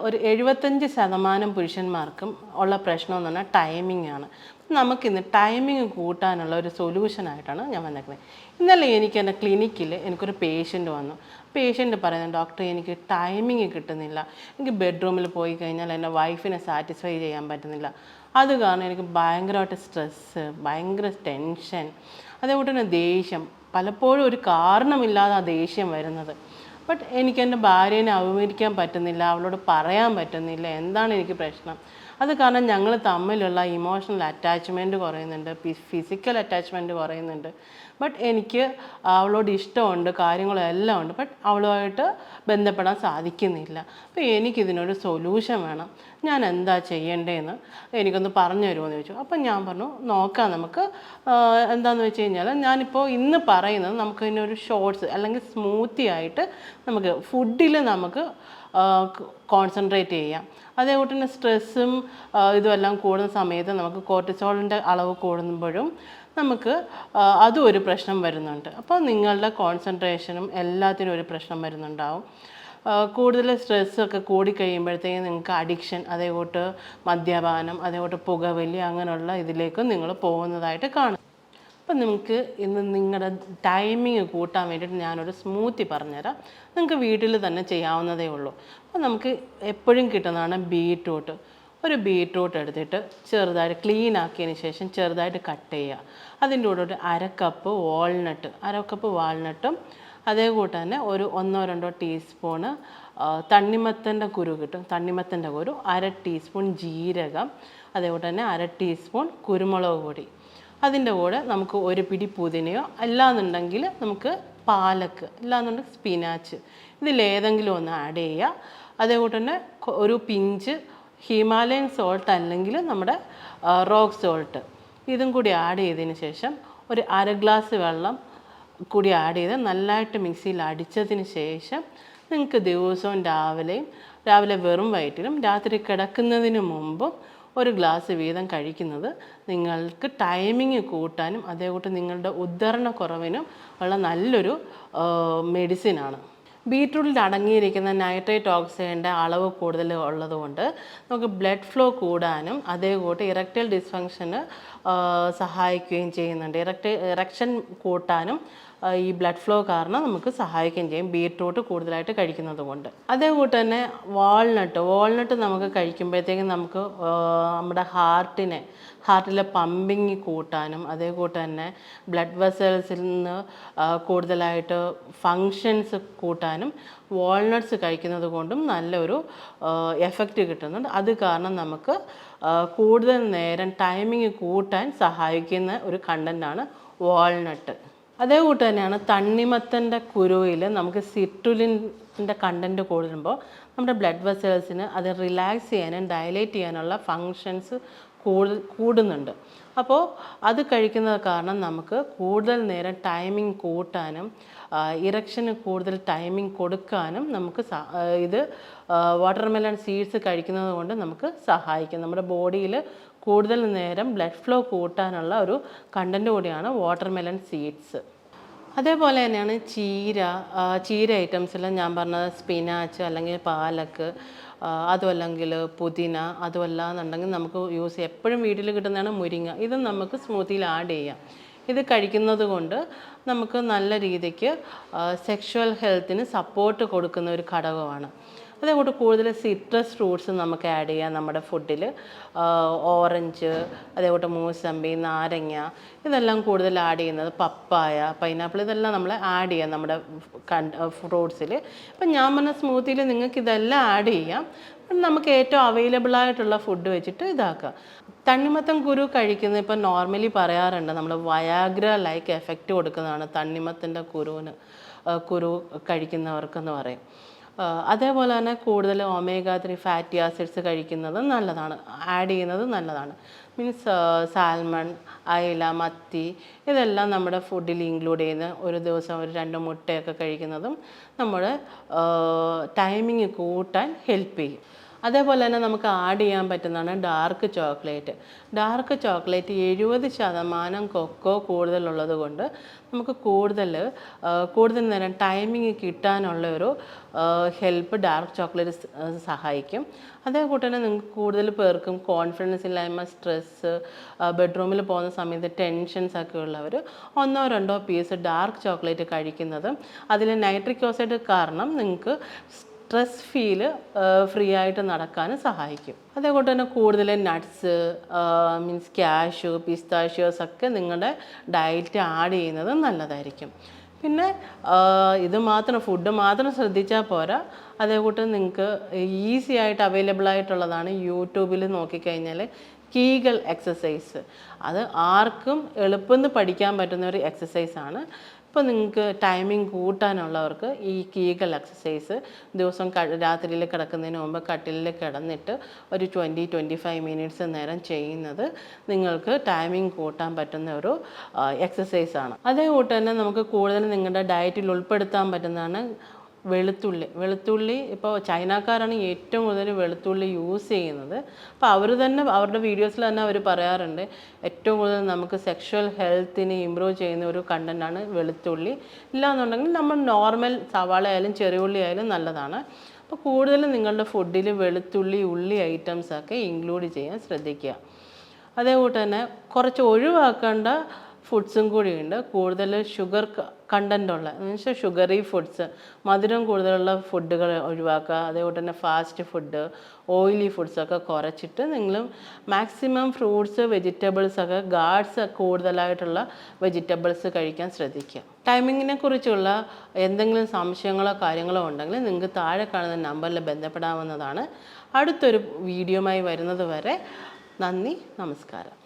ഒരു എഴുപത്തഞ്ച് ശതമാനം പുരുഷന്മാർക്കും ഉള്ള പ്രശ്നം എന്ന് പറഞ്ഞാൽ ടൈമിംഗ് ആണ്. നമുക്കിന്ന് ടൈമിങ് കൂട്ടാനുള്ള ഒരു സൊല്യൂഷനായിട്ടാണ് ഞാൻ വന്നേക്കുന്നത്. ഇന്നലെ എനിക്ക് എന്റെ ക്ലിനിക്കിൽ എനിക്കൊരു പേഷ്യന്റ് വന്നു. പേഷ്യന്റ് പറയുന്നത് ഡോക്ടർ എനിക്ക് ടൈമിങ് കിട്ടുന്നില്ല. എനിക്ക് ബെഡ്റൂമിൽ പോയി കഴിഞ്ഞാൽ എന്റെ വൈഫിനെ സാറ്റിസ്ഫൈ ചെയ്യാൻ പറ്റുന്നില്ല. അത് കാരണം എനിക്ക് ഭയങ്കരമായിട്ട് സ്ട്രെസ്സ് ഭയങ്കര ടെൻഷൻ അതേപോലെ തന്നെ ദേഷ്യം. പലപ്പോഴും ഒരു കാരണമില്ലാതെ ആ ദേഷ്യം വരുന്നത്. ബട്ട് എനിക്ക് എന്റെ ഭാര്യേനെ അഭിമുഖീകരിക്കാൻ പറ്റുന്നില്ല അവളോട് പറയാൻ പറ്റുന്നില്ല. എന്താണ് എനിക്ക് പ്രശ്നം? അത് കാരണം ഞങ്ങൾ തമ്മിലുള്ള ഇമോഷണൽ അറ്റാച്ച്മെന്റ് കുറയുന്നുണ്ട് ഫിസിക്കൽ അറ്റാച്ച്മെന്റ് കുറയുന്നുണ്ട്. ബട്ട് എനിക്ക് അവളോട് ഇഷ്ടമുണ്ട് കാര്യങ്ങളെല്ലാം ഉണ്ട് ബട്ട് അവളുമായിട്ട് ബന്ധപ്പെടാൻ സാധിക്കുന്നില്ല. അപ്പോൾ എനിക്കിതിനൊരു സൊല്യൂഷൻ വേണം. ഞാൻ എന്താ ചെയ്യേണ്ടതെന്ന് എനിക്കൊന്ന് പറഞ്ഞു തരുമോ എന്ന് ചോദിച്ചു. അപ്പം ഞാൻ പറഞ്ഞു നോക്കാം നമുക്ക് എന്താണെന്ന് വെച്ച് കഴിഞ്ഞാൽ ഞാനിപ്പോൾ ഇന്ന് പറയുന്നത് നമുക്ക് ഇതിനൊരു ഷോർട്സ് അല്ലെങ്കിൽ സ്മൂത്തി ആയിട്ട് നമുക്ക് ഫുഡിൽ നമുക്ക് കോൺസെൻട്രേറ്റ് ചെയ്യാം. അതേപോലെ തന്നെ സ്ട്രെസ്സും ഇതുമെല്ലാം കൂടുന്ന സമയത്ത് നമുക്ക് കോർട്ടിസോളിന്റെ അളവ് കൂടുമ്പോഴും നമുക്ക് അതും ഒരു പ്രശ്നം വരുന്നുണ്ട്. അപ്പോൾ നിങ്ങളുടെ കോൺസെൻട്രേഷനും എല്ലാത്തിനും ഒരു പ്രശ്നം വരുന്നുണ്ടാവും. കൂടുതൽ സ്ട്രെസ്സൊക്കെ കൂടിക്കഴിയുമ്പോഴത്തേക്കും നിങ്ങൾക്ക് അഡിക്ഷൻ അതേപോലെ മദ്യപാനം അതേപോലെ പുകവലി അങ്ങനെയുള്ള ഇതിലേക്കും നിങ്ങൾ പോകുന്നതായിട്ട് കാണും അപ്പം നിങ്ങൾക്ക് ഇന്ന് നിങ്ങളുടെ ടൈമിങ് കൂട്ടാൻ വേണ്ടിയിട്ട് ഞാനൊരു സ്മൂത്തി പറഞ്ഞുതരാം. നിങ്ങൾക്ക് വീട്ടിൽ തന്നെ ചെയ്യാവുന്നതേ ഉള്ളൂ. അപ്പം നമുക്ക് എപ്പോഴും കിട്ടുന്നതാണ് ബീട്രൂട്ട് ഒരു ബീട്രൂട്ട് എടുത്തിട്ട് ചെറുതായിട്ട് ക്ലീൻ ആക്കിയതിന് ശേഷം ചെറുതായിട്ട് കട്ട് ചെയ്യുക. അതിന്റെ കൂടെ ഒരു അരക്കപ്പ് കപ്പ് വാൾനട്ട് അരക്കപ്പ് കപ്പ് വാൾനട്ടും അതേ കൂട്ട് തന്നെ ഒരു ഒന്നോ രണ്ടോ ടീസ്പൂണ് തണ്ണിമത്തന്റെ കുരു കിട്ടും. തണ്ണിമത്തന്റെ കുരു അര ടീസ്പൂൺ ജീരകം അതേപോലെ തന്നെ അര ടീസ്പൂൺ കുരുമുളക് പൊടി. അതിന്റെ കൂടെ നമുക്ക് ഒരു പിടി പുതിനയോ അല്ലാന്നുണ്ടെങ്കിൽ നമുക്ക് പാലക്ക് അല്ലാന്നുണ്ടെങ്കിൽ സ്പിനാച്ച് ഇതിലേതെങ്കിലും ഒന്ന് ആഡ് ചെയ്യുക. അതേപോലെ തന്നെ ഒരു പിഞ്ച് ഹിമാലയൻ സോൾട്ട് അല്ലെങ്കിൽ നമ്മുടെ റോക്ക് സോൾട്ട് ഇതും കൂടി ആഡ് ചെയ്തതിന് ശേഷം ഒരു അര ഗ്ലാസ് വെള്ളം കൂടി ആഡ് ചെയ്ത് നല്ലതായിട്ട് മിക്സിയിൽ അടിച്ചതിന് ശേഷം നിങ്ങൾക്ക് ദിവസവും രാവിലെയും രാവിലെ വെറും വയറ്റിലും രാത്രി കിടക്കുന്നതിന് മുമ്പും ഒരു ഗ്ലാസ് വീതം കഴിക്കുന്നത് നിങ്ങൾക്ക് ടൈമിങ് കൂട്ടാനും അതേകൂട്ട് നിങ്ങളുടെ ഉദ്ധരണ കുറവിനും ഉള്ള നല്ലൊരു മെഡിസിനാണ് ബീറ്റ്റൂട്ടിൽ അടങ്ങിയിരിക്കുന്ന നൈട്രേറ്റ് ഓക്സൈഡിന്റെ അളവ് കൂടുതൽ ഉള്ളതുകൊണ്ട് നമുക്ക് ബ്ലഡ് ഫ്ലോ കൂടാനും അതേകൂട്ട് ഇറക്റ്റൽ ഡിസ്ഫങ്ഷന് സഹായിക്കുകയും ചെയ്യുന്നുണ്ട്. ഇറക്റ്റ് ഇറക്ഷൻ കൂട്ടാനും ഈ ബ്ലഡ് ഫ്ലോ കാരണം നമുക്ക് സഹായിക്കുകയും ചെയ്യും. ബീറ്റ്റൂട്ട് കൂടുതലായിട്ട് കഴിക്കുന്നത് കൊണ്ട്. അതേകൂട്ട് തന്നെ വാൾനട്ട് വാൾനട്ട് നമുക്ക് കഴിക്കുമ്പോഴത്തേക്കും നമുക്ക് നമ്മുടെ ഹാർട്ടിനെ ഹാർട്ടിലെ പമ്പിങ് കൂട്ടാനും അതേകൂട്ട് തന്നെ ബ്ലഡ് വെസൽസിൽ നിന്ന് കൂടുതലായിട്ട് ഫങ്ഷൻസ് കൂട്ടാനും വാൾനട്ട്സ് കഴിക്കുന്നത് കൊണ്ടും നല്ലൊരു എഫക്റ്റ് കിട്ടുന്നുണ്ട്. അത് കാരണം നമുക്ക് കൂടുതൽ നേരം ടൈമിങ് കൂട്ടാൻ സഹായിക്കുന്ന ഒരു കണ്ടന്റാണ് വാൾനട്ട് അതേ കൂട്ട് തന്നെയാണ് തണ്ണിമത്തന്റെ കുരുവിൽ നമുക്ക് സിട്രുലിന്റെ കണ്ടന്റ് കൂടുമ്പോൾ നമ്മുടെ ബ്ലഡ് വെസൽസിന് അത് റിലാക്സ് ചെയ്യാനും ഡയലേറ്റ് ചെയ്യാനുള്ള ഫങ്ഷൻസ് കൂടുതൽ കൂടുന്നുണ്ട്. അപ്പോൾ അത് കഴിക്കുന്നത് കാരണം നമുക്ക് കൂടുതൽ നേരം ടൈമിംഗ് കൂട്ടാനും ഇറക്ഷന് കൂടുതൽ ടൈമിംഗ് കൊടുക്കാനും നമുക്ക് ഇത് വാട്ടർമെലൺ സീഡ്സ് കഴിക്കുന്നത് കൊണ്ട് നമുക്ക് സഹായിക്കും. നമ്മുടെ ബോഡിയിൽ കൂടുതൽ നേരം ബ്ലഡ് ഫ്ലോ കൂട്ടാനുള്ള ഒരു കണ്ടന്റ് കൂടിയാണ് വാട്ടർമെലൺ സീഡ്സ് അതേപോലെ തന്നെയാണ് ചീര ചീര ഐറ്റംസിൽ ഞാൻ പറഞ്ഞത് സ്പിനാച്ച് അല്ലെങ്കിൽ പാലക്ക് അതുമല്ലെങ്കിൽ പുതിന അതുമല്ല എന്നുണ്ടെങ്കിൽ നമുക്ക് യൂസ് ചെയ്യാം. എപ്പോഴും വീട്ടിൽ കിട്ടുന്നതാണ് മുരിങ്ങ. ഇത് നമുക്ക് സ്മൂത്തിയിൽ ആഡ് ചെയ്യാം. ഇത് കഴിക്കുന്നത് കൊണ്ട് നമുക്ക് നല്ല രീതിക്ക് സെക്ഷുവൽ ഹെൽത്തിന് സപ്പോർട്ട് കൊടുക്കുന്ന ഒരു ഘടകമാണ്. അതേകൂട്ട് കൂടുതൽ സിട്രസ് ഫ്രൂട്ട്സ് നമുക്ക് ആഡ് ചെയ്യാം നമ്മുടെ ഫുഡിൽ ഓറഞ്ച് അതേപോലെ മൂസമ്പി നാരങ്ങ ഇതെല്ലാം കൂടുതൽ ആഡ് ചെയ്യുന്നത് പപ്പായ പൈനാപ്പിൾ ഇതെല്ലാം നമ്മൾ ആഡ് ചെയ്യാം നമ്മുടെ ഫ്രൂട്ട്സിൽ അപ്പം ഞാൻ പറഞ്ഞ സ്മൂത്തിയിൽ നിങ്ങൾക്ക് ഇതെല്ലാം ആഡ് ചെയ്യാം. നമുക്ക് ഏറ്റവും അവൈലബിൾ ആയിട്ടുള്ള ഫുഡ് വെച്ചിട്ട് ഇതാക്കുക തണ്ണിമത്തം കുരു കഴിക്കുന്നത് ഇപ്പം നോർമലി പറയാറുണ്ട്. നമ്മൾ വയാഗ്ര ലൈക്ക് എഫക്റ്റ് കൊടുക്കുന്നതാണ് തണ്ണിമത്തിന്റെ കുരുവിന് കുരു കഴിക്കുന്നവർക്കെന്ന് പറയും. അതേപോലെ തന്നെ കൂടുതൽ ഒമേഗ ത്രീ ഫാറ്റി ആസിഡ്സ് കഴിക്കുന്നത് നല്ലതാണ്. ആഡ് ചെയ്യുന്നത് നല്ലതാണ്. മീൻസ് സാൽമൺ അയില മത്തി ഇതെല്ലാം നമ്മുടെ ഫുഡിൽ ഇൻക്ലൂഡ് ചെയ്യുന്ന ഒരു ദിവസം ഒരു രണ്ട് മുട്ടയൊക്കെ കഴിക്കുന്നതും നമ്മുടെ ടൈമിങ് കൂട്ടാൻ ഹെൽപ്പ് ചെയ്യും. അതേപോലെ തന്നെ നമുക്ക് ആഡ് ചെയ്യാൻ പറ്റുന്നതാണ് ഡാർക്ക് ചോക്ലേറ്റ് ഡാർക്ക് ചോക്ലേറ്റ് എഴുപത് ശതമാനം കൊക്കോ കൂടുതലുള്ളത് കൊണ്ട് നമുക്ക് കൂടുതൽ കൂടുതൽ നേരം ടൈമിങ് കിട്ടാനുള്ള ഒരു ഹെൽപ്പ് ഡാർക്ക് ചോക്ലേറ്റ് സഹായിക്കും. അതേ കൂട്ടന്നെ നിങ്ങൾക്ക് കൂടുതൽ പേർക്കും കോൺഫിഡൻസ് ഇല്ലായ്മ സ്ട്രെസ്സ് ബെഡ്റൂമിൽ പോകുന്ന സമയത്ത് ടെൻഷൻസ് ഒക്കെ ഉള്ളവർ ഒന്നോ രണ്ടോ പീസ് ഡാർക്ക് ചോക്ലേറ്റ് കഴിക്കുന്നതും. അതിൽ നൈട്രിക് ഓക്സൈഡ് കാരണം നിങ്ങൾക്ക് സ്ട്രെസ് ഫീൽ ഫ്രീ ആയിട്ട് നടക്കാൻ സഹായിക്കും. അതേപോലെ തന്നെ കൂടുതൽ നട്ട്സ് മീൻസ് ക്യാഷു പിസ്താഷ്യോസ് ഒക്കെ നിങ്ങളുടെ ഡയറ്റ് ആഡ് ചെയ്യുന്നത് നല്ലതായിരിക്കും. പിന്നെ ഇത് മാത്രം ഫുഡ് മാത്രം ശ്രദ്ധിച്ചാൽ പോരാ. അതേകൂട്ട് നിങ്ങൾക്ക് ഈസി ആയിട്ട് അവൈലബിൾ ആയിട്ടുള്ളതാണ് യൂട്യൂബിൽ നോക്കിക്കഴിഞ്ഞാൽ കീകൾ എക്സസൈസ് അത് ആർക്കും എളുപ്പമെന്ന് പഠിക്കാൻ പറ്റുന്ന ഒരു എക്സസൈസാണ് ഇപ്പോൾ നിങ്ങൾക്ക് ടൈമിംഗ് കൂട്ടാനുള്ളവർക്ക് ഈ കീഗൽ എക്സസൈസ് ദിവസം രാത്രിയിൽ കിടക്കുന്നതിന് മുമ്പ് കട്ടിലിൽ കിടന്നിട്ട് ഒരു ട്വന്റി ട്വന്റി ഫൈവ് മിനിറ്റ്സ് നേരം ചെയ്യുന്നത് നിങ്ങൾക്ക് ടൈമിംഗ് കൂട്ടാൻ പറ്റുന്ന ഒരു എക്സസൈസാണ് അതേ കൂട്ട് തന്നെ നമുക്ക് കൂടുതൽ നിങ്ങളുടെ ഡയറ്റിൽ ഉൾപ്പെടുത്താൻ പറ്റുന്നതാണ് വെളുത്തുള്ളി. വെളുത്തുള്ളി ഇപ്പോൾ ചൈനക്കാരാണ് ഏറ്റവും കൂടുതൽ വെളുത്തുള്ളി യൂസ് ചെയ്യുന്നത്. അപ്പോൾ അവർ തന്നെ അവരുടെ വീഡിയോസിൽ തന്നെ അവർ പറയാറുണ്ട് ഏറ്റവും കൂടുതൽ നമുക്ക് സെക്ഷൽ ഹെൽത്തിന് ഇമ്പ്രൂവ് ചെയ്യുന്ന ഒരു കണ്ടന്റാണ് വെളുത്തുള്ളി. ഇല്ലാന്നുണ്ടെങ്കിൽ നമ്മൾ നോർമൽ സവാള ആയാലും ചെറിയുള്ളി ആയാലും നല്ലതാണ്. അപ്പോൾ കൂടുതലും നിങ്ങളുടെ ഫുഡിൽ വെളുത്തുള്ളി ഉള്ളി ഐറ്റംസൊക്കെ ഇൻക്ലൂഡ് ചെയ്യാൻ ശ്രദ്ധിക്കുക. അതേകൂട്ട് തന്നെ കുറച്ച് ഒഴിവാക്കേണ്ട ഫുഡ്സും കൂടിയുണ്ട്. കൂടുതൽ ഷുഗർ കണ്ടന്റ് ഉള്ള എന്നുവെച്ചാൽ ഷുഗറി ഫുഡ്സ് മധുരം കൂടുതലുള്ള ഫുഡുകൾ ഒഴിവാക്കുക അതേപോലെ തന്നെ ഫാസ്റ്റ് ഫുഡ് ഓയിലി ഫുഡ്സൊക്കെ കുറച്ചിട്ട് നിങ്ങൾ മാക്സിമം ഫ്രൂട്ട്സ് വെജിറ്റബിൾസ് ഒക്കെ ഗാർഡ്സ് കൂടുതലായിട്ടുള്ള വെജിറ്റബിൾസ് കഴിക്കാൻ ശ്രദ്ധിക്കുക. ടൈമിങ്ങിനെ കുറിച്ചുള്ള എന്തെങ്കിലും സംശയങ്ങളോ കാര്യങ്ങളോ ഉണ്ടെങ്കിൽ നിങ്ങൾക്ക് താഴെ കാണുന്ന നമ്പറിൽ ബന്ധപ്പെടാവുന്നതാണ്. അടുത്തൊരു വീഡിയോയുമായി വരുന്നത് വരെ നന്ദി നമസ്കാരം.